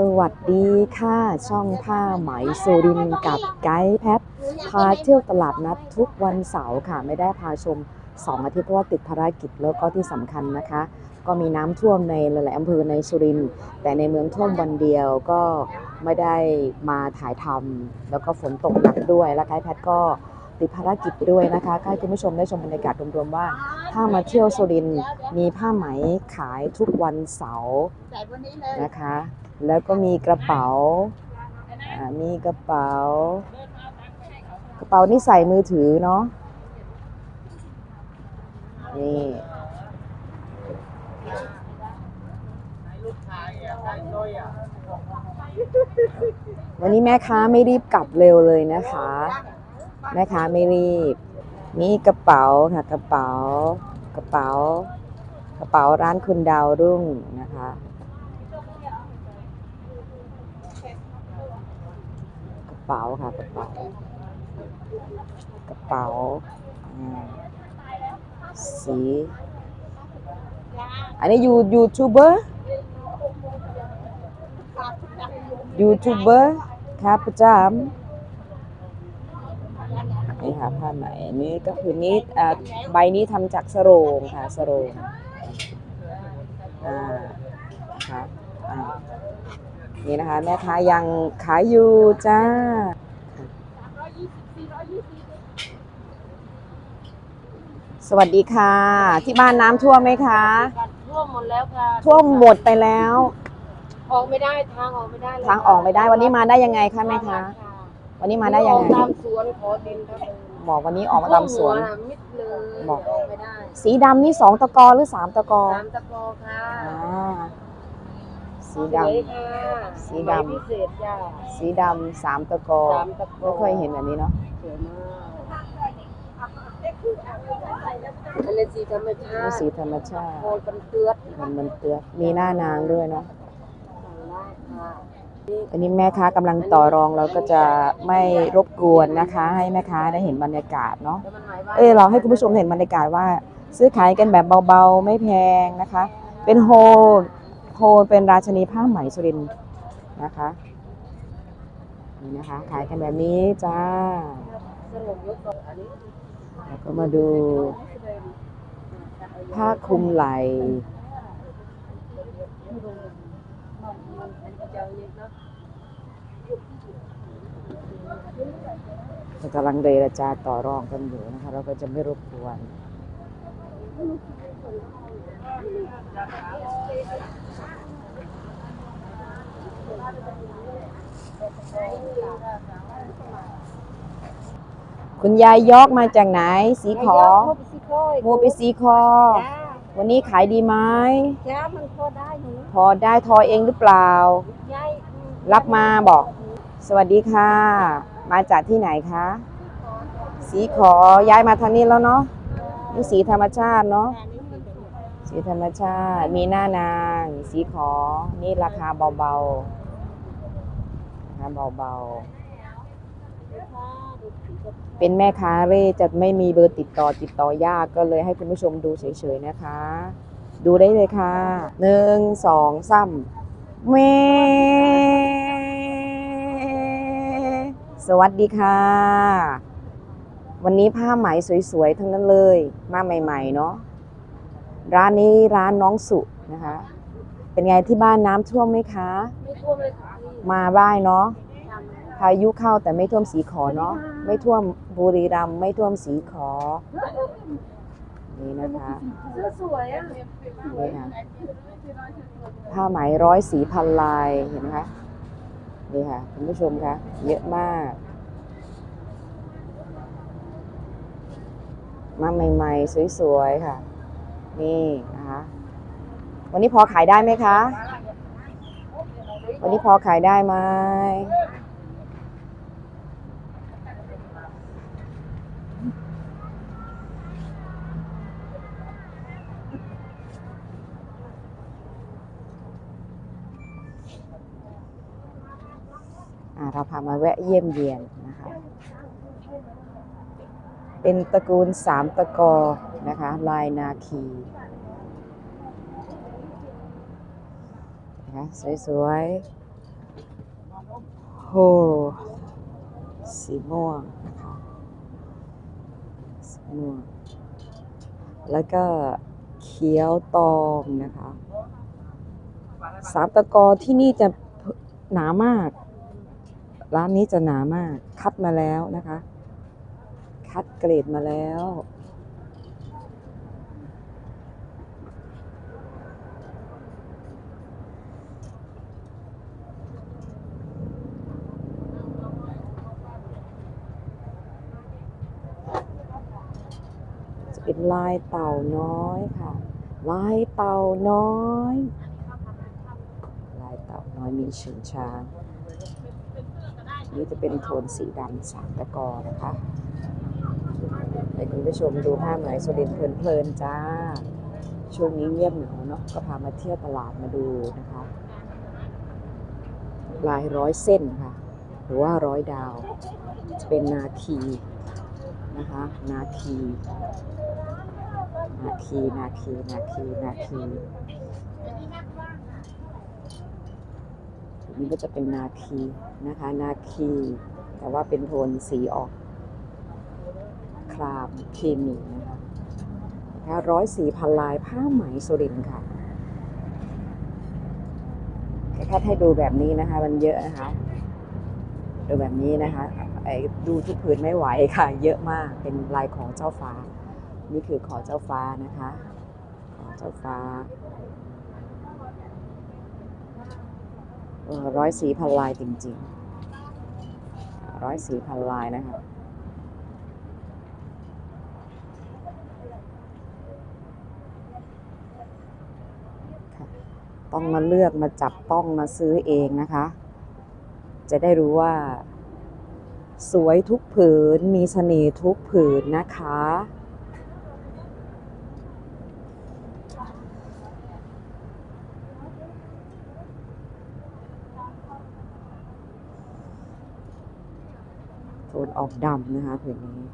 สวัสดีค่ะ ช่องผ้าไหมสุรินทร์กับไกด์แพทพาเที่ยวตลาดนัดทุกวันเสาร์ค่ะ ไม่ได้พาชม 2 อาทิตย์เพราะว่าติดภารกิจแล้วก็ที่สำคัญนะคะ ก็มีน้ำท่วมในหลายๆอำเภอในสุรินทร์แต่ในเมืองท่วมวันเดียวก็ไม่ได้มาถ่ายทำแล้วก็ฝนตกหนักด้วย และไกด์แพทก็ติดภารกิจด้วยนะคะให้คุณผู้ชมได้ชมบรรยากาศรวมๆว่า ถ้ามาเที่ยวสุรินมีผ้าไหมขายทุกวันเสาร์นะคะ แล้วก็มีกระเป๋ามีกระเป๋า กระเป๋านี่ใส่มือถือเนาะนี่วันนี้แม่ค้าไม่รีบกลับเร็วเลยนะคะ แม่ค้าไม่รีบ นี่กระเป๋าค่ะกระเป๋ากระเป๋า กระเป๋าร้านคุณดาวรุ่งนะคะ กระเป๋าค่ะกระเป๋ากระเป๋าสี อันนี้ยูยูทูบเบอร์ยูทูบเบอร์ครับประจำ ค่ะผ้าไหมอันนี้ก็คือนี้อ่าใบนี้ทำจากสโรงค่ะสโรงอ่านะคะอ่านี่นะคะแม่ค้ายังขายอยู่จ้าสวัสดีค่ะ ที่บ้านน้ำท่วมไหมคะท่วมหมดแล้วค่ะท่วมหมดไปแล้ว ออกไม่ได้ทางออกไม่ได้เลยทางออกไม่ได้วันนี้มาได้ยังไงคะแม่คะวันนี้มาได้ยังไงออกตามสวนขอดินครับ บอกวันนี้ออกมาตามสวนท่มหัมิดเลยบอกออก ไม่ได้สีดำนี่สองตะกอหรือสามตะกอสามตะกอค่ะอ่าสีสดวยค่ะสีดำใบพิเศษจ้าำสีดำสามตะกอสามตะกอไม่เคยเห็นแบบนี้เนาะสวยมากอันนี้สีธรรมชานี่ติสีธรรมชาติโคนเป็นเตือดมันมันเตือนมีหน้า นางด้วยเนาะ สั่งได้ค่ะ อันนี้แม่ค้ากำลังต่อรองเราก็จะไม่รบกวนนะคะ ให้แม่ค้าได้เห็นบรรยากาศเนาะเอ้เราให้คุณผู้ชมเห็นบรรยากาศว่า ซื้อขายกันแบบเบาๆ ไม่แพงนะคะ เป็นโฮลโฮเป็นราชนีผ้าไหมสุรินนะคะนี่นะคะ ขายกันแบบนี้จ้าแล้วก็มาดูผ้าคลุมไหล่ กำลังเดรจาต่อรองกันอยู่นะคะ เราก็จะไม่รบกวนคุณยายยอกมาจากไหน สีขอพบสิค่อยโมไปสีคอจ้า วันนี้ขายดีไหมจ้ามันพอได้อยู่พอได้ทอเองหรือเปล่า ยายรับมาบอก สวัสดีค่ะ มาจากที่ไหนคะ สีขอย้ายมาทางนี้แล้วเนาะนี่สีธรรมชาติเนาะสีธรรมชาติ มีหน้านางสีขอ นี่ราคาเบาๆราคาเบาๆ เป็นแม่ค้าเร่จะไม่มีเบอร์ติดต่อติดต่อยากก็เลยให้คุณผู้ชมดูเฉยๆนะคะ ดูได้เลยค่ะหนึ่งสองสามเมสวัสดีค่ะ วันนี้ผ้าไหมสวยๆทั้งนั้นเลย มาใหม่ๆเนาะร้านนี้ร้านน้องสุนะคะ เป็นไงที่บ้านน้ำท่วมไหมคะ ไม่ท่วมเลยค่ะพี่มาบ้ายเนาะ พายุเข้าแต่ไม่ท่วมสีขอเนาะไม่ท่วมบุรีรัมย์ไม่ท่วมสีขอ นี่นะคะเสื้อสวยอะนี่ค่ะผ้าไหมร้อยสีพันลายเห็นไหมคะนี่ค่ะคุณผู้ชมคะเยอะมากมาใหม่ๆ สวยๆ ค่ะ นี่นะคะวันนี้พอขายได้ไหมคะ วันนี้พอขายได้ไหม เราพามาแวะเยี่ยมเยียนนะคะ เป็นตระกูลสามตะกอนะคะ ลายนาคีนะคะสวยๆสีม่วงนะคะสีม่วง แล้วก็เขียวตองนะคะ สามตะกอที่นี่จะหนามาก ร้านนี้จะหนามาก คัดมาแล้วนะคะ คัดเกรดมาแล้ว จะเป็นลายเต่าน้อยค่ะ ลายเต่าน้อย ลายเต่าน้อยมีเชิงช้าง นี่จะเป็นโทนสีดำสามตะกอนะคะให้คุณผู้ชมดูผ้าไหมสุรินเพลินๆจ้า ช่วงนี้เงียบเหงาเนาะก็พามาเที่ยวตลาดมาดูนะคะ ลายร้อยเส้นค่ะ หรือว่าร้อยดาว จะเป็นนาทีนะคะ นาที นาที นาที นาที นาที นนี้ก็จะเป็นนาทีนะคะ นาคี แต่ว่าเป็นโทนสีออก ครามเคมีนะคะนะคะร้อยสี่พันลายผ้าไหมสุรินค่ะแค่ให้ดูแบบนี้นะคะ มันเยอะนะคะ ดูแบบนี้นะคะไอ้ดูทุกผืนไม่ไหวค่ะ เยอะมากเป็นลายของเจ้าฟ้า นี่คือขอเจ้าฟ้านะคะ ขอเจ้าฟ้า ร้อยสีพันลายจริงๆ ร้อยสีพันลายนะคะต้องมาเลือกมาจับต้องมาซื้อเองนะคะ จะได้รู้ว่า สวยทุกผืนมีเสน่ห์ทุกผืนนะคะ นออกดำนะคะผืนนี้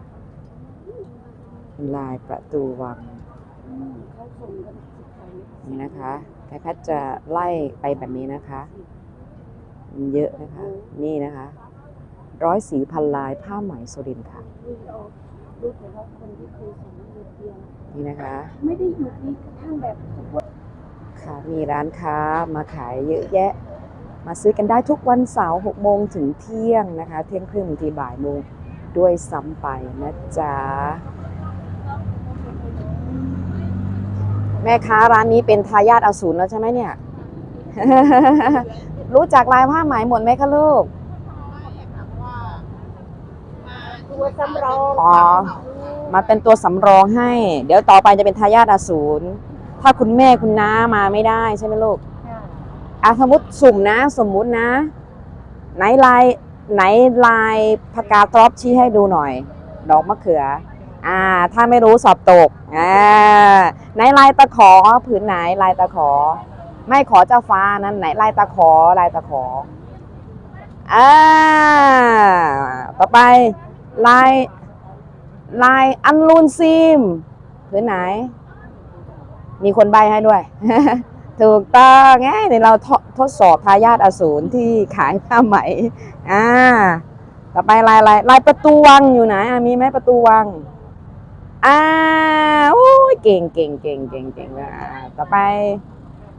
เป็นลายประตูวังเขาส่งกันสิบไปนี่นะคะแค่แพทย์จะไล่ไปแบบนี้นะคะมันเยอะนะคะ นี่นะคะ ร้อยสีพันลายผ้าไหมสุรินทร์ค่ะนี่เรารู้แต่ว่าคนที่เคยส่งเงินเดียวนี่นะคะ ไม่ได้หยุดนี่กระทั่งแบบทุกวันค่ะมีร้านค้ามาขายเยอะแยะ มาซื้อกันได้ทุกวันเสาร์หกโมงถึงเที่ยงนะคะ เที่ยงครึ่งบางทีบ่ายโมงด้วยซ้ำไปนะจ๊ะ แม่ค้าร้านนี้เป็นทายาทอสูรแล้วใช่ไหมเนี่ย รู้จักลายผ้าไหมหมดไหมคะลูกตัวสำรองอ๋อมาเป็นตัวสำรองให้ เดี๋ยวต่อไปจะเป็นทายาทอสูรถ้าคุณแม่คุณน้ามาไม่ได้ใช่ไหมลูก อะสมมติสุ่มนะ สมมุตินะ ไหนลายไหนลายพกาตรอปชี้ให้ดูหน่อย ดอกมะเขือ อ่า ถ้าไม่รู้สอบตกอ่าไหนลายตะขอผืนไหนลายตะขอ ไม่ขอเจ้าฟ้านั้นไหนลายตะขอลายตะขออ่าต่อไปลายลายอันลูนซิมผืนไหน มีคนใบให้ด้วย ถูกต้องไงในเราททดสอบทายาทอสูรที่ขายผ้าไหมอ่าต่อไปลายลายลายประตูวังอยู่ไหนมีไหมประตูวังอ่าโอ้ยเก่งเก่งเก่งเก่งเก่งอ่าต่อไป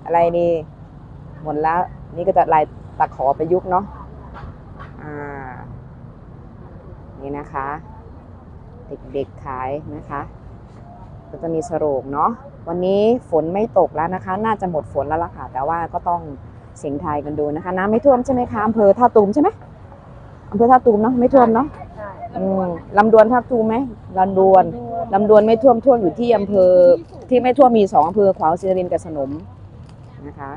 อะไรดีหมดแล้ว นี่ก็จะลายตะขอประยุกต์เนาะอ่านี่นะคะ เด็กๆขายนะคะ ก็จะมีสโรงเนาะ วันนี้ฝนไม่ตกแล้วนะคะ น่าจะหมดฝนแล้วล่ะค่ะ แต่ว่าก็ต้องเสียงทายกันดูนะคะ น้ำไม่ท่วมใช่ไหมคะอำเภอท่าตูมใช่ไหมอำเภอท่าตูมเนาะไม่ท่วมเนาะใช่อืมลำดวนท่าตูมไหมลำดวนลำดวนไม่ท่วมท่วมอยู่ที่อำเภอที่ไม่ท่วมมีสองอำเภอขวาวศิรินทร์กับสนมนะคะ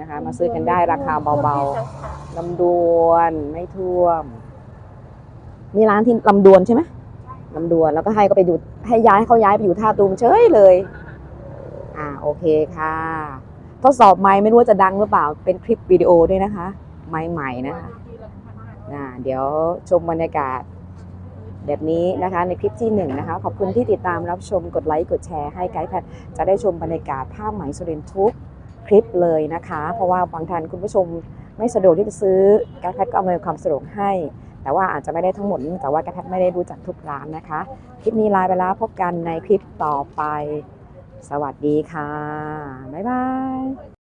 นะคะ มาซื้อกันได้ราคาเบาๆลำดวนไม่ท่วมนี่ร้านที่ลำดวนใช่ไหมลำดวนแล้วก็ให้ก็ไปอยู่ให้ย้ายเขาย้ายไปอยู่ท่าตูมเฉยเลยอ่า โอเคค่ะ ทดสอบไม้ไม่รู้ว่าจะดังหรือเปล่า เป็นคลิปวิดีโอด้วยนะคะ ไม้ใหม่นะคะน่าเดี๋ยวชมบรรยากาศ แบบนี้นะคะในคลิปที่1นนะคะ ขอบคุณที่ติดตามรับชมกดไลค์กดแชร์ให้ไกด์แพทจะได้ชมบรรยากาศภาพไหมสุรินทุกคลิปเลยนะคะ เพราะว่าบางท่านคุณผู้ชมไม่สะดวกที่จะซื้อไกด์แพทก็อำนวยความสะดวกให้ แต่ว่าอาจจะไม่ได้ทั้งหมดแต่ว่าไกด์แพทไม่ได้รู้จักทุกร้านนะคะ คลิปนี้ลาไปแล้วพบกันในคลิปต่อไป สวัสดีค่ะ บ๊ายบาย